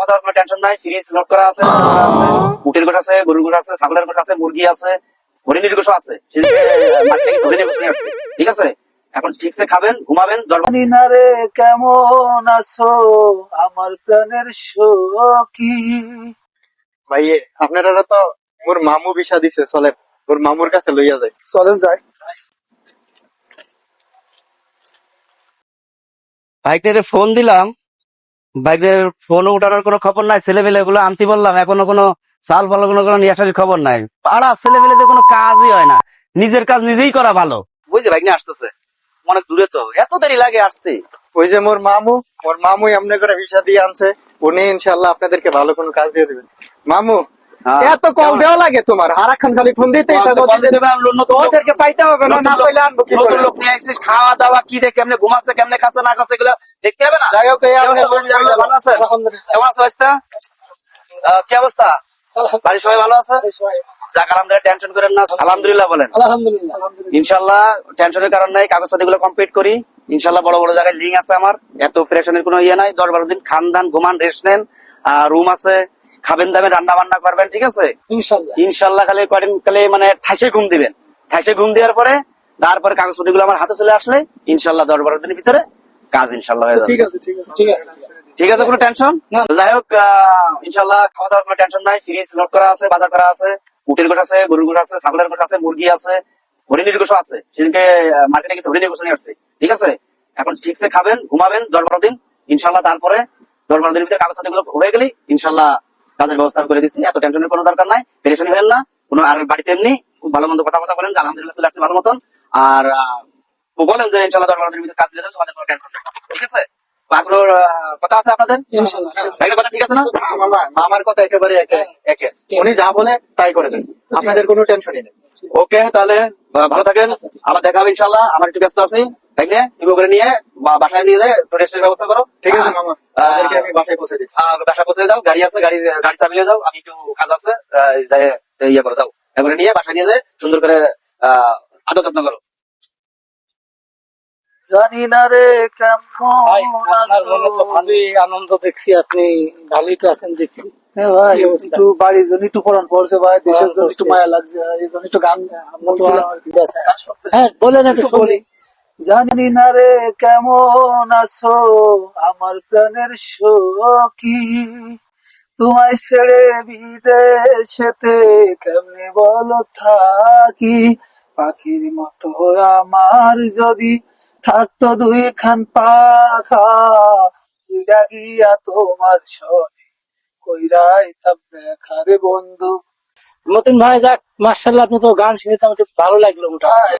খাওয়া দাওয়ার কোনো টেনশন নাই ফ্রিজ লোড করা আছে আছে উটের আছে গরুর আছে ছাগলের আছে মুরগি আছে হরিণের আছে। হরিণের আসছে ঠিক আছে? এখন ঠিকসে খাবেন ঘুমাবেন দরবার জানি না রে কেমন আছো আমার প্রাণের সখী। ভাই আপনারা তো মোর মামু বিষা দিছে চলেন মোর মামুর কাছে লইয়া যায় চলেন যাই। ভাইকে ফোন দিলাম। বাইকের ফোন উঠানোর কোনো খবর নাই গুলো আনতে বললাম, এখনও কোনো চাল কোনো কোনো নিয়ে খবর নাই। পাড়া কোনো কাজই হয় না, নিজের কাজ নিজেই করা ভালো। বুঝছে ভাই নিয়ে আসতেছে, অনেক দূরে তো, এত দেরি লাগে আসতে। ওই যে মোর মামু মোর মামু এমনি করে ভিসা দিয়ে আনছে, উনি ইনশাল্লাহ আপনাদেরকে ভালো কোনো কাজ দিয়ে দেবেন। মামু। এত কল দেওয়া লাগে তোমার। আর এখন খালি ফোন থাকো ওদেরকে পাইতে হবে না না পাইলে আনব কি নতুন লোক নিয়ে আসছিস খাওয়া দাওয়া কি দেখে কেমনে ঘুমাচ্ছে কেমনে খাচ্ছে না খাচ্ছে এগুলো দেখতে হবে না। যাই হোক কেমন আপনার ভালো আছেন? কেমন আছো অবস্থা? কি অবস্থা? বাড়ির সবাই ভালো আছে? যাক আলহামদুলিল্লাহ টেনশন করেন না আলহামদুলিল্লাহ বলেন। আলহামদুলিল্লাহ। ইনশাল্লাহ টেনশনের কারণ নাই কাগজপাতি গুলো কমপ্লিট করি। ইনশাল্লাহ বড় বড় জায়গায় লিঙ্ক আছে আমার। এত অপারেশনের কোনো ইয়ে নাই। দশ বারো দিন খান দান ঘুমান রেস্ট নেন। রুম আছে খাবেন দাবেন রান্না বান্না করবেন ঠিক আছে? ইনশাল্লাহ। খালি কদিন খালি মানে ঠাইসে ঘুম দিবেন। ঠাইসে ঘুম দেওয়ার পরে তারপরে কাগজপতি গুলো আমার হাতে চলে আসলে ইনশাল্লাহ দশ বারো দিনের ভিতরে কাজ ইনশাল্লাহ হয়ে যাবে। ঠিক আছে ঠিক আছে ঠিক আছে। ঠিক আছে কোনো টেনশন যাই হোক ইনশাল্লাহ খাওয়া দাওয়ার কোনো টেনশন নাই। ফ্রিজ লোড করা আছে বাজার করা আছে উটের গোশ আছে গরুর গোশ আছে ছাগলের গোশ আছে মুরগি আছে হরিণের গোশ আছে। সেদিনকে মার্কেটে গেছে হরিণের গোশ নিয়ে আসছে ঠিক আছে? এখন ঠিকসে খাবেন ঘুমাবেন দশ বারো দিন ইনশাল্লাহ তারপরে দশ বারো দিনের ভিতরে কাগজগুলো হয়ে গেলি ইনশাল্লাহ কাজের ব্যবস্থা করে দিচ্ছি এত টেনশনের কোনো দরকার নাই পেরেশানি হবেন না কোনো আর বাড়িতে এমনি খুব ভালো মন্দ কথা কথা বলেন যে আলহামদুলিল্লাহ চলে আসছে ভালো মতন। আর বলেন যে ইনশাল্লাহ দশ বারো ভিতরে কাজ মিলে যাবে তোমাদের কোনো টেনশন নেই। ঠিক আছে? কথা আছে আপনাদের? ইনশাল্লাহ ঠিক আছে। কথা ঠিক আছে না? মামার কথা একেবারে একে একে। উনি যা বলে তাই করে দেন। আপনাদের কোনো টেনশনই নেই। ওকে তাহলে ভালো থাকেন। আবার দেখা হবে ইনশাল্লাহ আমার একটু ব্যস্ত আছি। নিয়ে করে নিয়ে বা- বাসায় নিয়ে যায় রেস্টের ব্যবস্থা করো। ঠিক আছে মামা। আমি বাসায় পৌঁছে দিচ্ছি। আহ, পৌঁছে দাও। গাড়ি আছে গাড়ি গাড়ি চাপিয়ে যাও আমি একটু কাজ আছে যাই ইয়ে করে দাও। এবারে নিয়ে বাসায় নিয়ে যায় সুন্দর করে আহ আদর যত্ন করো। জানি না রে কেমন মনে আনন্দ দেখছি আপনি ভালোই তো আছেন দেখছি। হ্যাঁ ভাই একটু বাড়ির জন্য একটু পড়ান পড়ছে ভাই দেশের জন্য একটু মায়া লাগছে এই জন্য একটু গান বলছিলাম আর কি। হ্যাঁ বলেন একটু একটু বলি। জানি না রে কেমন আছো আমার প্রাণের সখী। তোমায় ছেড়ে বিদেশেতে কেমনে বলো থাকি? পাখির মতো আমার যদি থাকতো দুই খান পাখা গিয়া তোমার সনে কইরাই তাম দেখা রে বন্ধু। মতিন ভাই যাক মার্শাল্লাহ আপনি তো গান শুনে তো আমার ভালো লাগল মোটা